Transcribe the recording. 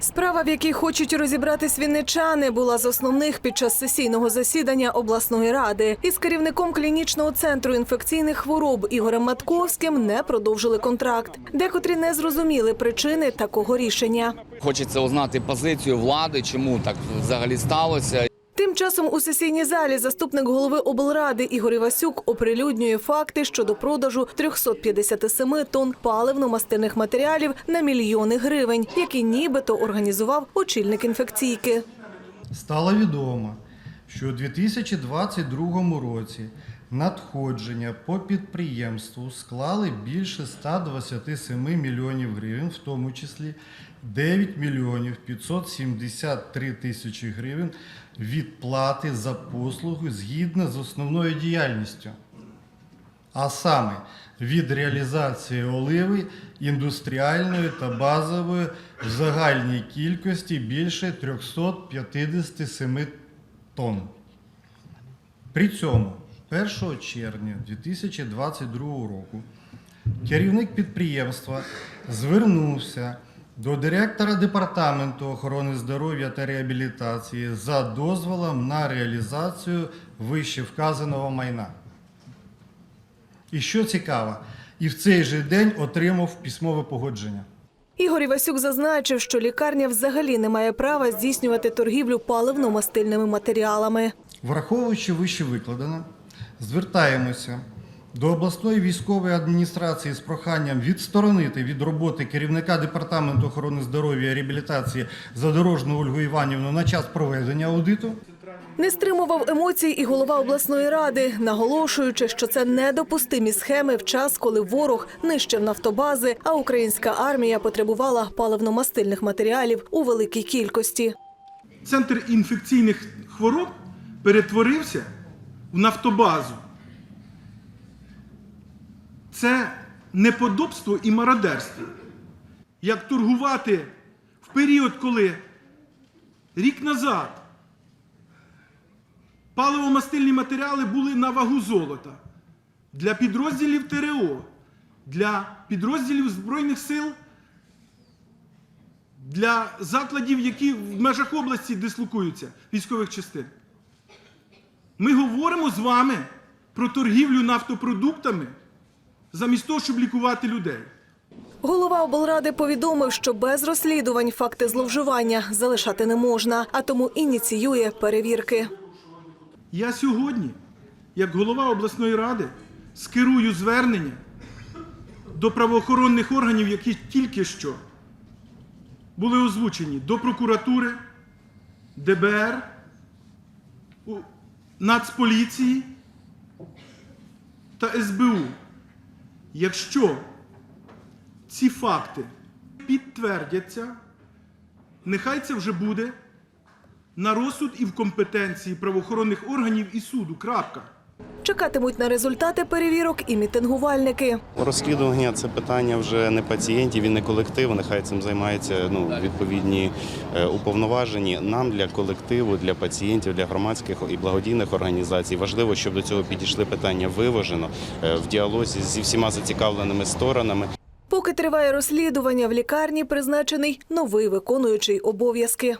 Справа, в якій хочуть розібратись вінничани, була з основних під час сесійного засідання обласної ради. Із керівником клінічного центру інфекційних хвороб Ігорем Матковським не продовжили контракт. Декотрі не зрозуміли причини такого рішення. Хочеться узнати позицію влади, чому так взагалі сталося. Тим часом у сесійній залі заступник голови облради Ігор Івасюк оприлюднює факти щодо продажу 357 тонн паливно-мастильних матеріалів на мільйони гривень, які нібито організував очільник інфекційки. Стало відомо, що у 2022 році надходження по підприємству склали більше 127 мільйонів гривень, в тому числі 9 мільйонів 573 тисячі гривень відплати за послугу згідно з основною діяльністю. А саме від реалізації оливи індустріальної та базової в загальній кількості більше 357 тонн. При цьому 1 червня 2022 року керівник підприємства звернувся до директора департаменту охорони здоров'я та реабілітації за дозволом на реалізацію вище вказаного майна. І що цікаво, і в цей же день отримав письмове погодження. Ігор Івасюк зазначив, що лікарня взагалі не має права здійснювати торгівлю паливно-мастильними матеріалами. Враховуючи вище викладене, звертаємося до обласної військової адміністрації з проханням відсторонити від роботи керівника департаменту охорони здоров'я і реабілітації задорожну Ольгу Іванівну на час проведення аудиту. Не стримував емоцій і голова обласної ради, наголошуючи, що це недопустимі схеми в час, коли ворог нищив нафтобази, а українська армія потребувала паливно-мастильних матеріалів у великій кількості. Центр інфекційних хвороб перетворився в нафтобазу. Це неподобство і мародерство. Як торгувати в період, коли рік назад паливо-мастильні матеріали були на вагу золота для підрозділів ТРО, для підрозділів Збройних сил для закладів, які в межах області дислокуються, військових частин. Ми говоримо з вами про торгівлю нафтопродуктами замість того, щоб лікувати людей. Голова облради повідомив, що без розслідувань факти зловживання залишати не можна, а тому ініціює перевірки. Я сьогодні, як голова обласної ради, скерую звернення до правоохоронних органів, які тільки що були озвучені до прокуратури, ДБР, Нацполіції та СБУ. Якщо ці факти підтвердяться, нехай це вже буде на розсуд і в компетенції правоохоронних органів і суду. Крапка. Чекатимуть на результати перевірок і мітингувальники. Розслідування це питання вже не пацієнтів і не колективу. Нехай цим займаються ну, відповідні е, уповноважені. Нам для колективу, для пацієнтів, для громадських і благодійних організацій важливо, щоб до цього підійшли питання виважено е, в діалозі зі всіма зацікавленими сторонами. Поки триває розслідування, в лікарні призначений новий виконуючий обов'язки.